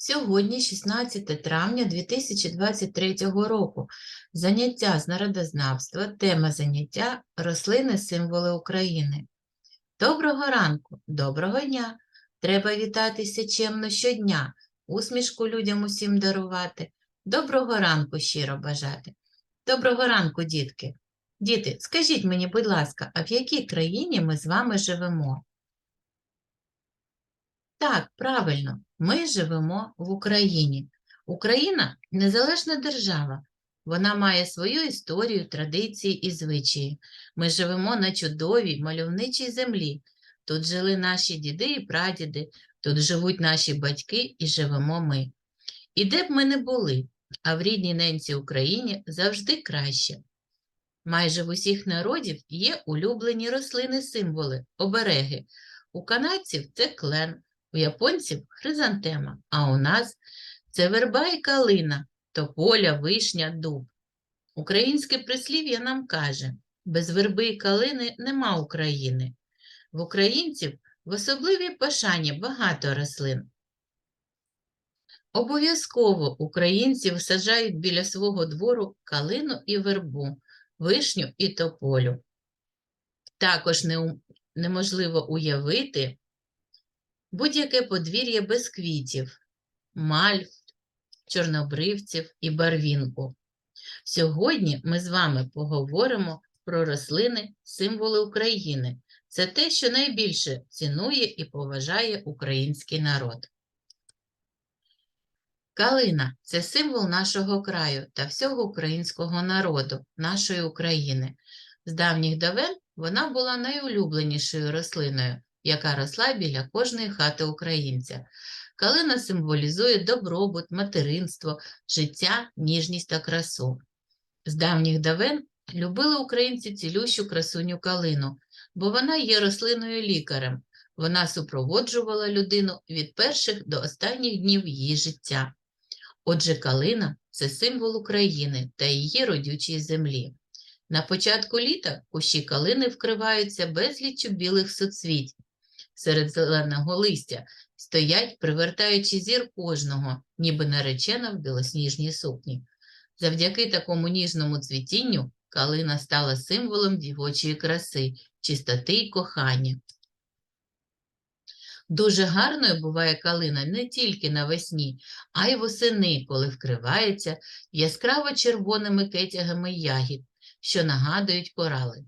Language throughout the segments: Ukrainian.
Сьогодні, 16 травня 2023 року, заняття з народознавства, тема заняття рослини символи України. Доброго ранку, доброго дня! Треба вітатися чемно щодня, усмішку людям усім дарувати. Доброго ранку щиро бажати. Доброго ранку, дітки. Діти, скажіть мені, будь ласка, а в якій країні ми з вами живемо? Так, правильно, ми живемо в Україні. Україна незалежна держава. Вона має свою історію, традиції і звичаї. Ми живемо на чудовій мальовничій землі. Тут жили наші діди і прадіди, тут живуть наші батьки і живемо ми. І де б ми не були, а в рідній ненці Україні завжди краще. Майже в усіх народів є улюблені рослини-символи, обереги. У канадців це клен, у японців хризантема, а у нас це верба і калина, тополя, вишня, дуб. Українське прислів'я нам каже, без верби і калини нема України. В українців в особливій пошані багато рослин. Обов'язково українці саджають біля свого двору калину і вербу, вишню і тополю. Також неможливо уявити будь-яке подвір'я без квітів, мальв, чорнобривців і барвінку. Сьогодні ми з вами поговоримо про рослини, символи України. Це те, що найбільше цінує і поважає український народ. Калина це символ нашого краю та всього українського народу, нашої України. З давніх давен вона була найулюбленішою рослиною, яка росла біля кожної хати українця. Калина символізує добробут, материнство, життя, ніжність та красу. З давніх давен любили українці цілющу красуню калину, бо вона є рослиною лікарем. Вона супроводжувала людину від перших до останніх днів її життя. Отже, калина це символ України та її родючої землі. На початку літа кущі калини вкриваються безліччю білих соцвіть. Серед зеленого листя стоять, привертаючи зір кожного, ніби наречена в білосніжній сукні. Завдяки такому ніжному цвітінню калина стала символом дівочої краси, чистоти й кохання. Дуже гарною буває калина не тільки навесні, а й восени, коли вкривається яскраво червоними кетягами ягід, що нагадують корали.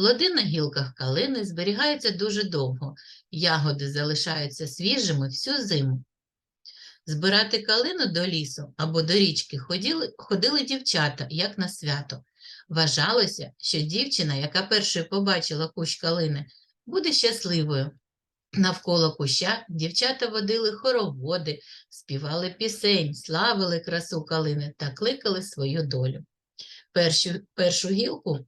Плоди на гілках калини зберігаються дуже довго, ягоди залишаються свіжими всю зиму. Збирати калину до лісу або до річки ходили, ходили дівчата, як на свято. Вважалося, що дівчина, яка першою побачила кущ калини, буде щасливою. Навколо куща дівчата водили хороводи, співали пісень, славили красу калини та кликали свою долю. Першу, першу гілку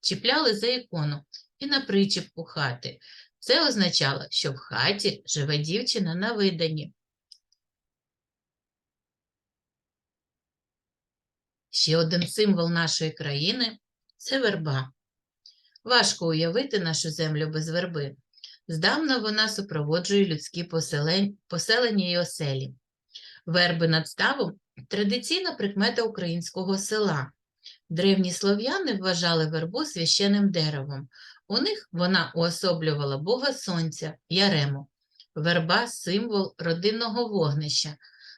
чіпляли за ікону і на причіпку хати. Це означало, що в хаті живе дівчина на виданні. Ще один символ нашої країни це верба. Важко уявити нашу землю без верби. Здавна вона супроводжує людські поселення й оселі. Верби над ставом – традиційна прикмета українського села. Древні слов'яни вважали вербу священним деревом. У них вона уособлювала Бога Сонця, Ярему. Верба – символ родинного вогнища.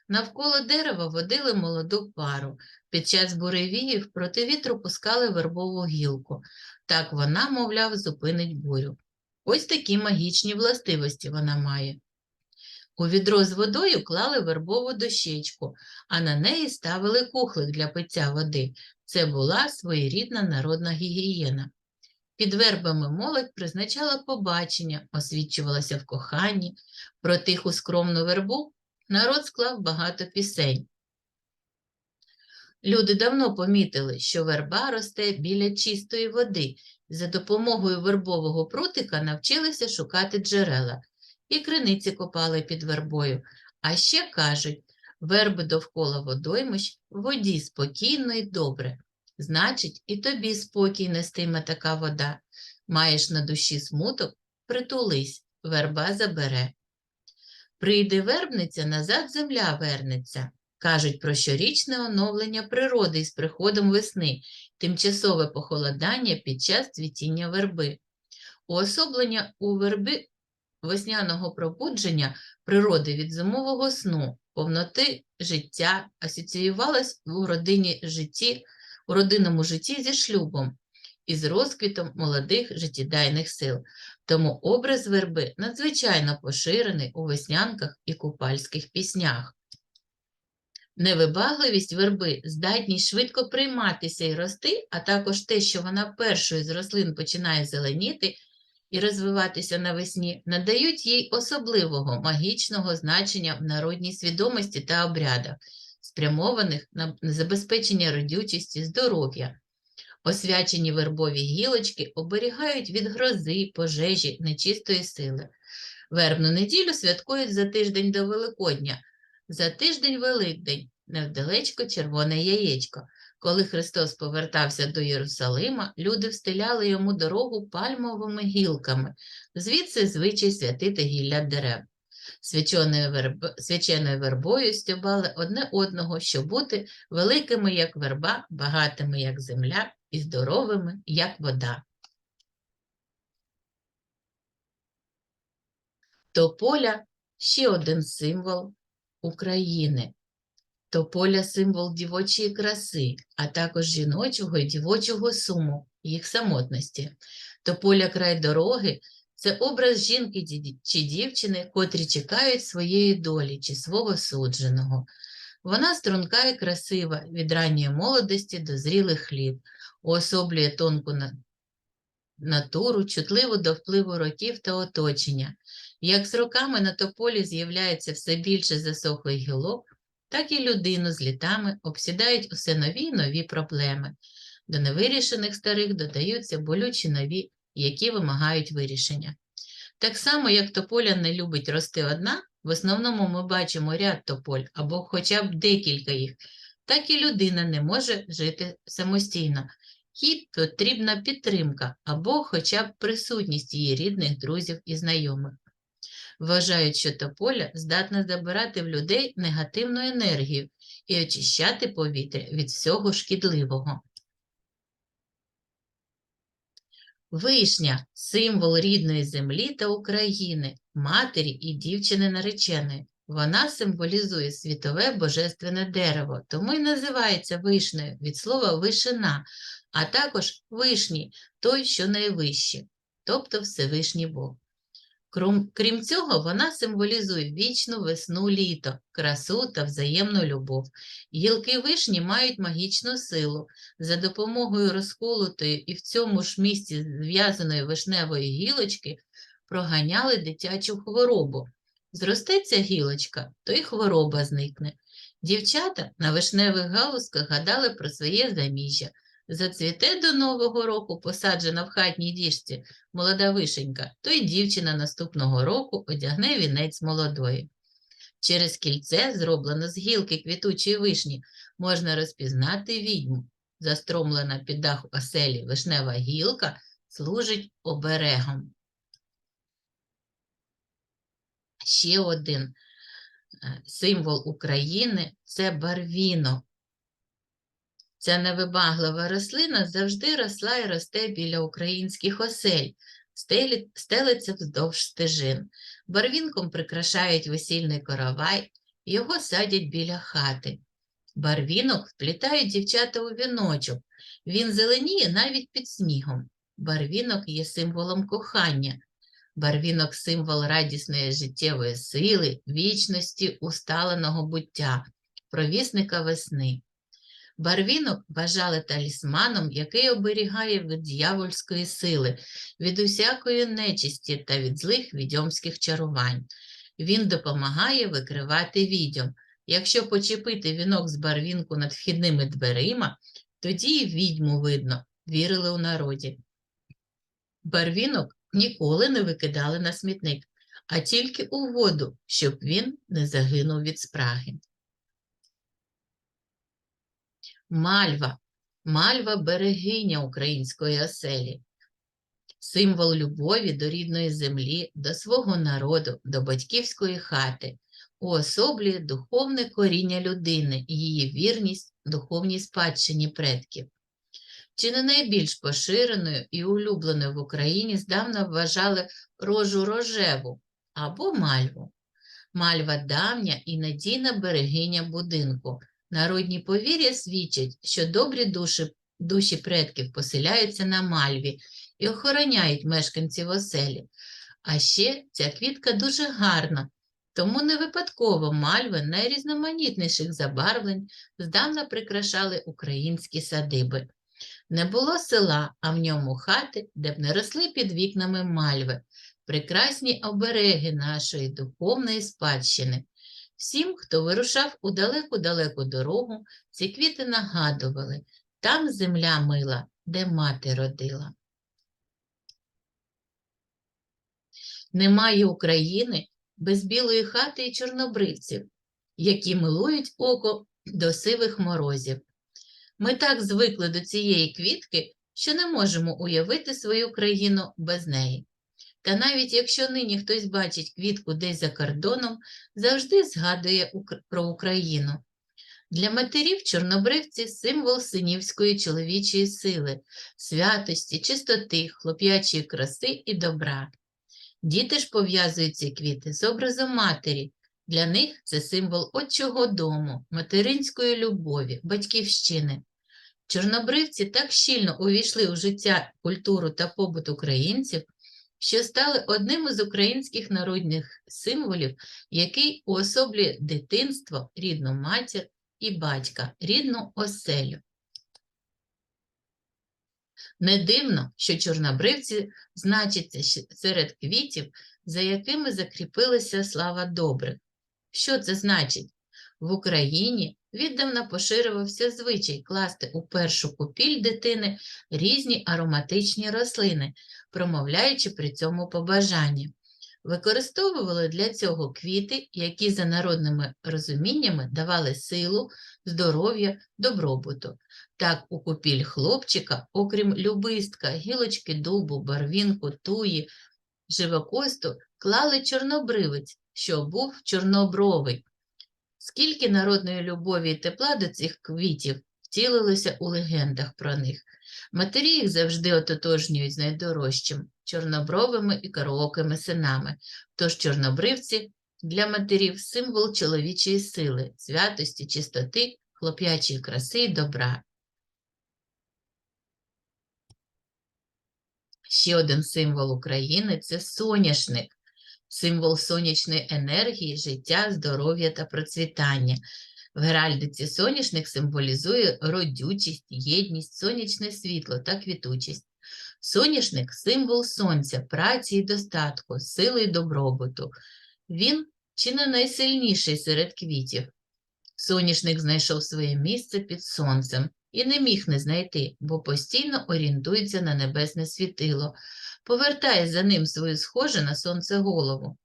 Навколо дерева водили молоду пару. Під час буревіїв проти вітру пускали вербову гілку. Так вона, мовляв, зупинить бурю. Ось такі магічні властивості вона має. У відро з водою клали вербову дощечку, а на неї ставили кухлик для пиття води. Це була своєрідна народна гігієна. Під вербами молодь призначала побачення, освічувалася в коханні. Про тиху скромну вербу народ склав багато пісень. Люди давно помітили, що верба росте біля чистої води. За допомогою вербового прутика навчилися шукати джерела і криниці копали під вербою. А ще кажуть, верби довкола водоймищ в воді спокійно і добре. Значить, і тобі спокій нестиме така вода. Маєш на душі смуток, притулись, верба забере. Прийде вербниця, назад земля вернеться. Кажуть про щорічне оновлення природи із приходом весни, тимчасове похолодання під час цвітіння верби. Уособлення у верби весняного пробудження природи від зимового сну, повноти життя асоціювалась у родині житті, у родинному житті зі шлюбом і з розквітом молодих життєдайних сил. Тому образ верби надзвичайно поширений у веснянках і купальських піснях. Невибагливість верби, здатність швидко прийматися і рости, а також те, що вона першою з рослин починає зеленіти і розвиватися навесні, надають їй особливого магічного значення в народній свідомості та обрядах, спрямованих на забезпечення родючості, здоров'я. Освячені вербові гілочки оберігають від грози, пожежі, нечистої сили. Вербну неділю святкують за тиждень до Великодня, за тиждень Великдень, невдалечко червоне яєчко. Коли Христос повертався до Єрусалима, люди встиляли йому дорогу пальмовими гілками, звідси звичай святити гілля дерев. Свяченою, верб... свяченою вербою стюбали одне одного, щоб бути великими, як верба, багатими, як земля, і здоровими, як вода. Тополя ще один символ України. Тополя символ дівочої краси, а також жіночого і дівочого суму, їх самотності. Тополя край дороги це образ жінки чи дівчини, котрі чекають своєї долі чи свого судженого. Вона струнка і красива від ранньої молодості до зрілих літ, уособлює тонку натуру, чутливу до впливу років та оточення. Як з роками на тополі з'являється все більше засохлих гілок, так і людину з літами обсідають усе нові й нові проблеми. До невирішених старих додаються болючі нові, які вимагають вирішення. Так само, як тополя не любить рости одна, в основному ми бачимо ряд тополь або хоча б декілька їх, так і людина не може жити самостійно. Їй потрібна підтримка або хоча б присутність її рідних, друзів і знайомих. Вважають, що тополя здатна забирати в людей негативну енергію і очищати повітря від всього шкідливого. Вишня символ рідної землі та України, матері і дівчини нареченої. Вона символізує світове божественне дерево, тому й називається вишнею від слова вишина, а також вишній той, що найвищий, тобто Всевишній Бог. Крім, цього, вона символізує вічну весну літо, красу та взаємну любов. Гілки вишні мають магічну силу. За допомогою розколотої і в цьому ж місці зв'язаної вишневої гілочки проганяли дитячу хворобу. Зростеться гілочка, то й хвороба зникне. Дівчата на вишневих галузках гадали про своє заміжжя. Зацвіте до Нового року, посаджена в хатній діжці, молода вишенька, то й дівчина наступного року одягне вінець молодої. Через кільце, зроблене з гілки квітучої вишні, можна розпізнати відьму. Застромлена під дах оселі вишнева гілка служить оберегом. Ще один е, символ України це барвінок. Ця невибаглива рослина завжди росла і росте біля українських осель, стелиться вздовж стежин. Барвінком прикрашають весільний коровай, його садять біля хати. Барвінок вплітають дівчата у віночок. Він зеленіє навіть під снігом. Барвінок є символом кохання. Барвінок символ радісної життєвої сили, вічності, усталеного буття, провісника весни. Барвінок вважали талісманом, який оберігає від дьявольської сили, від усякої нечисті та від злих відьомських чарувань. Він допомагає викривати відьом. Якщо почепити вінок з барвінку над вхідними дверима, тоді і відьму видно, вірили у народі. Барвінок ніколи не викидали на смітник, а тільки у воду, щоб він не загинув від спраги. Мальва. Мальва берегиня української оселі. символ любові до рідної землі, до свого народу, до батьківської хати, уособлює духовне коріння людини і її вірність духовній спадщині предків. Чи не найбільш поширеною і улюбленою в Україні здавна вважали рожу рожеву або мальву. Мальва давня і надійна берегиня будинку. Народні повір'я свідчать, що добрі душі, душі предків поселяються на мальві і охороняють мешканців оселі. А ще ця квітка дуже гарна, тому не випадково мальви найрізноманітніших забарвлень здавна прикрашали українські садиби. Не було села, а в ньому хати, де б не росли під вікнами мальви, прекрасні обереги нашої духовної спадщини. Всім, хто вирушав у далеку-далеку дорогу, ці квіти нагадували там земля мила, де мати родила. Немає України без білої хати і чорнобривців, які милують око до сивих морозів. Ми так звикли до цієї квітки, що не можемо уявити свою країну без неї. Та навіть якщо нині хтось бачить квітку десь за кордоном, завжди згадує про Україну. Для матерів чорнобривці символ синівської чоловічої сили, святості, чистоти, хлоп'ячої краси і добра. Діти ж пов'язують ці квіти з образом матері. Для них це символ отчого дому, материнської любові, батьківщини. Чорнобривці так щільно увійшли у життя, культуру та побут українців, що стали одним із українських народних символів, який уособлює дитинство, рідну матір і батька, рідну оселю. Не дивно, що чорнобривці значаться серед квітів, за якими закріпилася слава добрих. Що це значить? В Україні віддавна поширювався звичай класти у першу купіль дитини різні ароматичні рослини, промовляючи при цьому побажання. Використовували для цього квіти, які за народними розуміннями давали силу, здоров'я, добробуту. Так, у купіль хлопчика, окрім любистка, гілочки дубу, барвінку, туї, живокосту, клали чорнобривець, що був чорнобровий. Скільки народної любові і тепла до цих квітів втілилося у легендах про них. Матері їх завжди ототожнюють з найдорожчим чорнобровими і караокими синами. Тож чорнобривці для матерів символ чоловічої сили, святості, чистоти, хлоп'ячої краси і добра. Ще один символ України це соняшник, символ сонячної енергії, життя, здоров'я та процвітання. В геральдиці соняшник символізує родючість, єдність, сонячне світло та квітучість. Соняшник символ сонця, праці і достатку, сили і добробуту. Він чи не найсильніший серед квітів. Соняшник знайшов своє місце під сонцем і не міг не знайти, бо постійно орієнтується на небесне світило, повертає за ним свою схоже на сонце голову.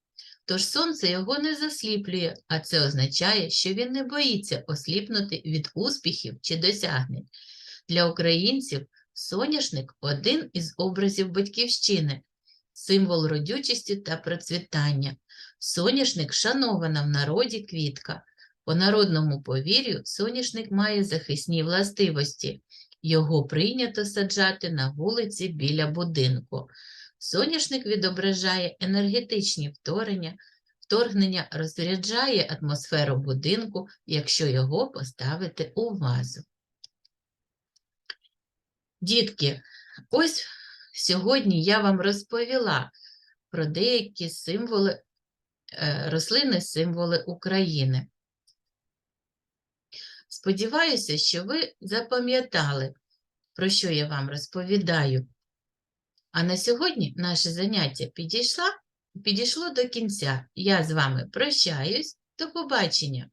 Тож сонце його не засліплює, а це означає, що він не боїться осліпнути від успіхів чи досягнень. Для українців соняшник один із образів батьківщини, символ родючості та процвітання. Соняшник шанована в народі квітка. По народному повір'ю соняшник має захисні властивості. Його прийнято саджати на вулиці біля будинку. Соняшник відображає енергетичні вторгнення, вторгнення розряджає атмосферу будинку, якщо його поставити у вазу. Дітки, ось сьогодні я вам розповіла про деякі символи е, рослини, символи України. Сподіваюся, що ви запам'ятали, про що я вам розповідаю. А на сьогодні наше заняття підійшло, підійшло до кінця. Я з вами прощаюсь. До побачення!